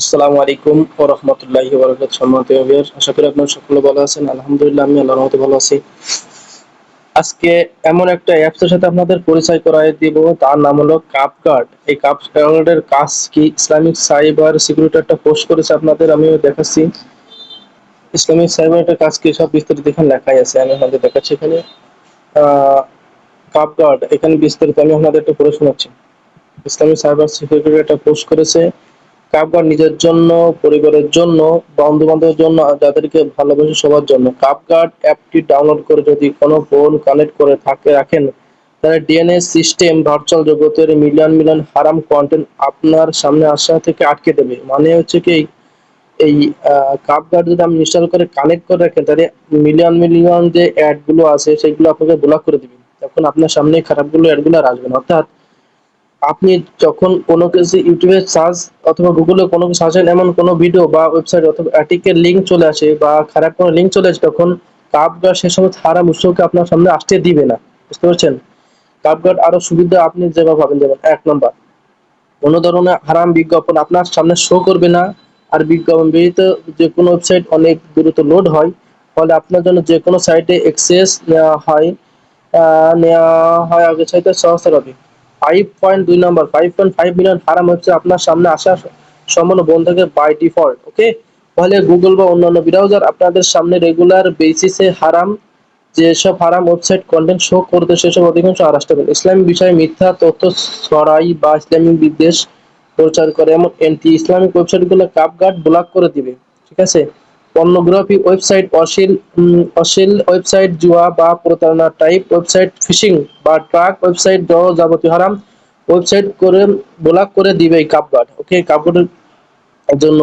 আসসালামু আলাইকুম ও রহমতুল্লাহি বরকাত সম্মানিত ভিউয়ার আশা করি আপনারা সকলে ভালো আছেন। আলহামদুলিল্লাহ, আমি আল্লাহর রহমতে ভালো আছি। আজকে এমন একটা অ্যাপসের সাথে আপনাদের পরিচয় করায় দিব, তার নাম হলো কাপগার্ড এই কাপগার্ডের কাজ কি? ইসলামিক সাইবার সিকিউরিটি একটা পোস্ট করেছে আপনাদের, আমিও দেখাচ্ছি। ইসলামিক সাইবার একটা কাজ কি, সব বিস্তারিত এখানে লেখাই আছে, আমি আপনাদের দেখাচ্ছি এখানে। কাপগার্ড এখানে বিস্তারিত আমি আপনাদের একটু পড়ে শোনাচ্ছি। ইসলামিক সাইবার সিকিউরিটি একটা পোস্ট করেছে। কাপগার্ড নিজের জন্য, পরিবারের জন্য বন্ধু বান্ধবের জন্য যাদেরকে ভালোবাসে সবার জন্য। কাপগার্ড অ্যাপটি ডাউনলোড করে যদি কোনো ফোন কানেক্ট করে থাকে, রাখেন, তাহলে ডিএনএ সিস্টেম ভার্চুয়াল জগতের মিলিয়ন মিলিয়ন হারাম কন্টেন্ট আপনার সামনে আসা থেকে আটকে দেবে। মানে হচ্ছে কি, এই কাপগার্ড যদি আপনি ইনস্টল করে কানেক্ট করে রাখেন, তাহলে মিলিয়ন মিলিয়ন যে অ্যাডগুলো আছে, সেগুলো আপনাকে ব্লক করে দিবে। তখন আপনার সামনে খারাপগুলো অ্যাডগুলো আর আসবে না। অর্থাৎ আপনি যখন কোনো কিছু ইউটিউবে সার্চ অথবা গুগলে কোনো কিছু সার্চেন এমন কোনো ভিডিও বা ওয়েবসাইট অথবা অ্যার্টিকেল লিঙ্ক চলে আসে বা খারাপ কোনো লিঙ্ক চলে আসে, তখন কাপগার্ড সে সময় হারাম উৎসকে আপনার সামনে আসতে দিবে না। বুঝতে পারছেন? কাপগার্ড আরও সুবিধা আপনি যেভাবে পাবেন, যেমন এক নম্বর কোনো ধরনের হারাম বিজ্ঞাপন আপনার সামনে শো করবে না, আর বিজ্ঞাপন ব্যতীত যে কোনো ওয়েবসাইট অনেক দ্রুত লোড হয়। ফলে আপনার জন্য যে কোনো সাইটে এক্সেস নেওয়া হয় নেওয়া হয় আগে চাইতে সহজতর হবে। ফাইভ পয়েন্ট দুই number five point five million হারাম হচ্ছে আপনার সামনে আসা সম্পূর্ণ বন্ধ থাকে বাই ডিফল্ট ওকে ফলে গুগল বা অন্যান্য ব্রাউজার আপনাদের সামনে রেগুলার বেসিসে হারাম, যেসব হারাম ওয়েবসাইট কন্টেন্ট শো করতে সেসব অধিকাংশ আর আসতে পারে বিষয়ে মিথ্যা তথ্য ছড়াই বা ইসলামিক বিদ্বেষ প্রচার করে, এমন এন্টি ইসলামিক ওয়েবসাইটগুলো কাপগার্ড ব্লক করে দিবে, ঠিক আছে? পর্নোগ্রাফি ওয়েবসাইট, অশ্লীল অশ্লীল ওয়েবসাইট, জুয়া বা প্রতারণা টাইপ ওয়েবসাইট, ফিশিং বা ট্রাক ওয়েবসাইট সহ যাবতীয় হারাম ওয়েবসাইট করে, ব্লক করে দিবে এই কাপগার্ড ওকে কাপগার্ডের জন্য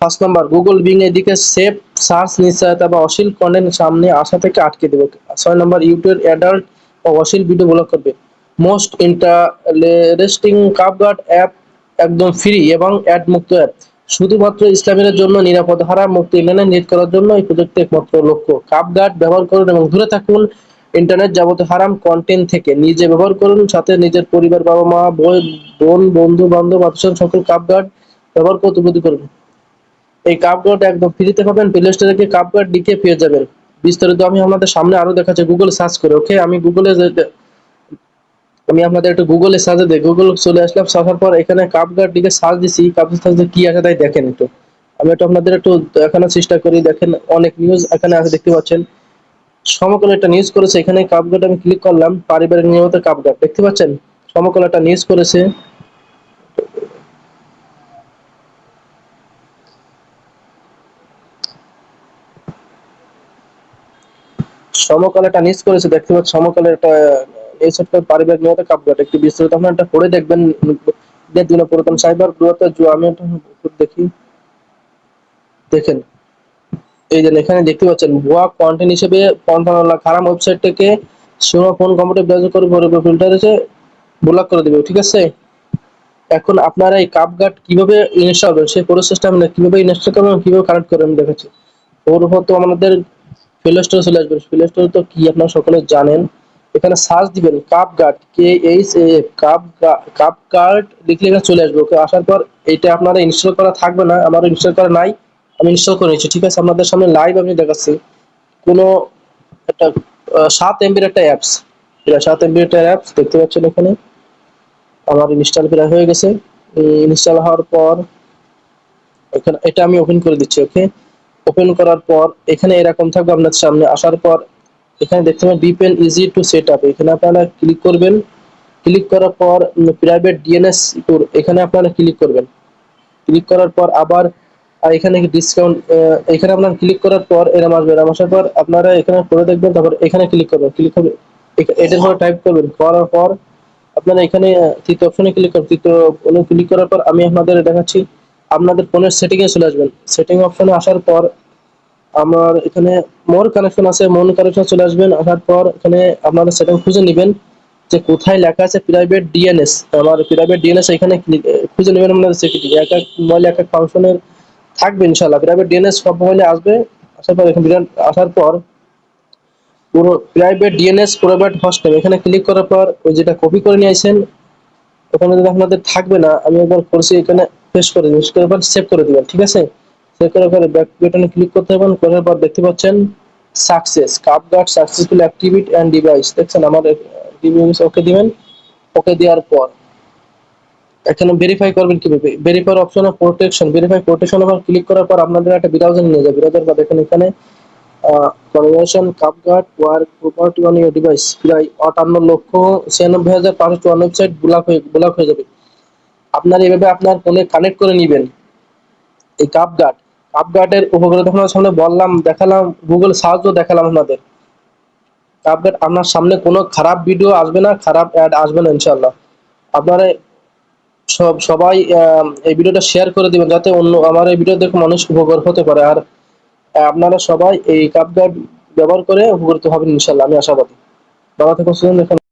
ফার্স্ট নাম্বার, গুগল বিং এদিকে সেফ, সার্চ নিশ্চয়তা বা অশ্লীল কন্টেন্ট সামনে আসা থেকে আটকে দেবে। ছয় নম্বর, ইউটিউব, অ্যাডাল্ট ও অশ্লীল ভিডিও ব্লক করবে। মোস্ট ইন্টারেস্টিং কাপগার্ড অ্যাপ, একদম ফ্রি এবং অ্যাড মুক্ত অ্যাপ। শুধুমাত্র ইসলামের জন্য নিরাপদ হারা মুক্ত ইন্টারনেট নিট করার জন্য এই প্রযুক্তি একমাত্র লক্ষ্য। কাপ গার্ড ব্যবহার করুন এবং দূরে থাকুন। ইন্টারনেট যাবতীয় হারাম কন্টেন্ট থেকে নিজে ব্যবহার করুন, সাথে নিজের পরিবার বাবা মা বোন, বন্ধু, বান্ধব আত্মীয় সকল কাপগার্ড ব্যবহার করতে উদ্বুদ্ধ করুন এই কাপ গার্ড একদম ফ্রিতে পাবেন প্লে স্টোরে গিয়ে কাপগার্ড লিখে পেয়ে যাবেন। বিস্তারিত আমি আমাদের সামনে আরও দেখাচ্ছি। গুগল সার্চ করে ওকে আমি গুগলে আমি আপনাদের একটু গুগলে সার্চ দিই গুগল চলে আসলাম সার্চার পর এখানে কাপগার্ড লিখে সার্চ দিছি কাপগার্ড সার্চ কি আছে তাই দেখেন একটু। আমি একটু আপনাদের একটু দেখানোর চেষ্টা করি, দেখেন অনেক নিউজ এখানে আছে, দেখতে পাচ্ছেন। সমকল একটা নিউজ করেছে, এখানে কাপগার্ড আমি ক্লিক করলাম, পারিবারিক নিয়মিত কাপগার্ড দেখতে পাচ্ছেন? সমকল একটা নিউজ করেছে। সমকাল একটা নিউজ করেছে, দেখতে পাচ্ছি সমকালের একটা নিউজ একটা পারিবারিক নিয়মিত কাপগার্ড একটু বিস্তারিত আপনার একটা পড়ে দেখবেন। দিন পুরাতন সাইবার গ্রোথের আমি দেখি। দেখেন। এই যে এখানে দেখতে পাচ্ছেন, ভুয়া কন্টেন্ট হিসেবে পঞ্চান্ন লাখ হারাম ওয়েবসাইট থেকে সিনেমা ফোন কম্পিউটার ব্রাউজার করে ফিল্টার এসে ব্লক করে দেবে, ঠিক আছে? এখন আপনারা এই কাপগার্ড কীভাবে ইনস্টল করবেন, সেই প্রসেসটা আমরা কীভাবে ইনস্টল করবেন কীভাবে কানেক্ট করবেন দেখাচ্ছি। তো আমাদের প্লে স্টোরে চলে আসবে। প্লে স্টোরে তো কি আপনারা সকলে জানেন। এখানে সার্চ দিবেন KahfGuard K H A Kahf KahfGuard লিখলে এখানে চলে আসবে। ওকে, আসার পর এটা আপনারা ইনস্টল করা থাকবে না আমার ইনস্টল করা নাই, আমি ইনস্টল করে নিচ্ছি। ঠিক আছে, আপনাদের সামনে লাইভ আমি দেখাচ্ছি। কোনো একটা সাত এমবির একটা অ্যাপস এটা সাত এমবির একটা অ্যাপস দেখতে পাচ্ছেন এখানে। আমার ইনস্টল করা হয়ে গেছে। ইনস্টল হওয়ার পর এখানে, এটা আমি ওপেন করে দিচ্ছি, ওকে? ওপেন করার পর এখানে এরকম থাকবে আপনার সামনে। আসার পর এখানে দেখতে পাবেন ডিপেন ইজি টু সেট আপ এখানে আপনারা ক্লিক করবেন। ক্লিক করার পর প্রাইভেট ডিএনএস এখানে আপনারা ক্লিক করবেন। ক্লিক করার পর আবার এখানে ডিসকাউন্ট এখানে আপনার ক্লিক করার পর এরম আসবে। এরম আসার পর আপনারা এখানে পরে দেখবেন, তারপর এখানে ক্লিক করবেন। ক্লিক করবেন। এটার পর টাইপ করবেন। করার পর আপনারা এখানে তৃতীয় অপশনে ক্লিক করবেন। তৃতীয় ক্লিক করার পর আমি আপনাদের দেখাচ্ছি। আপনাদের ফোনের সেটিংয়ে চলে আসবেন। সেটিং অপশনে আসার পর আমার এখানে মোর কানেকশন আছে মোর কানেকশন চলে আসবেন। আসার পর এখানে আপনারা সেটিং খুঁজে নেবেন যে কোথায় লেখা আছে প্রাইভেট ডিএনএস আমার প্রাইভেট ডিএনএস এখানে খুঁজে নেবেন আপনাদের সেটিং এক এক মোবাইলে এক এক ফাংশনের থাকবে ইনশাল্লাহ প্রাইভেট ডিএনএস সব মোবাইলে আসবে। আসার পর এখানে আসার পর পুরো প্রাইভেট ডিএনএস প্রাইভেট হস্টেল এখানে ক্লিক করার পর ওই যেটা কপি করে নিয়ে আসেন ওখানে যদি আপনাদের থাকবে না, আমি একবার করছি, এখানে পেস্ট করে দিবেন করার পর সেভ করে দিবেন, ঠিক আছে? সেভ করার ব্যাক বাটনে ক্লিক করতে হবে করার পর দেখতে পাচ্ছেন success KahfGuard successful activate and device দেখছেন আমার ডিভাইস ওকে দিবেন ওকে দেওয়ার পর। এখানে ভেরিফাই করবেন কীভাবে? ভেরিফাই অপশনে প্রোটেকশন ভেরিফাই প্রোটেকশন উপর ক্লিক করার পর আপনাদের একটা ব্রাউজার নিয়ে যাবে। ব্রাউজার বা দেখেন এখানে conversion KahfGuard work property on your device প্রায় আটান্ন লক্ষ ছিয়ানব্বই হাজার পাঁচশো চুয়ান্ন ওয়েবসাইট ব্লক হয়ে ব্লক হয়ে যাবে। আপনার এইভাবে আপনার ফোনে কানেক্ট করে নেবেন। এই কাপগার্ড কাপগার্ডের উপকারিতা আপনার সামনে বললাম দেখালাম গুগল সার্চও দেখালাম আপনাদের। কাপগার্ড আপনার সামনে কোনো খারাপ ভিডিও আসবে না খারাপ অ্যাড আসবে না ইনশাল্লাহ আপনারা সব সবাই এই ভিডিওটা শেয়ার করে দিবেন যাতে অন্য আমার এই ভিডিও দেখে মানুষ উপকার হতে পারে। আর আপনারা সবাই এই কাপগার্ড ব্যবহার করে উপকৃত হবেন ইনশাল্লাহ আমি আশাবাদী। সুস্থ থাকুন,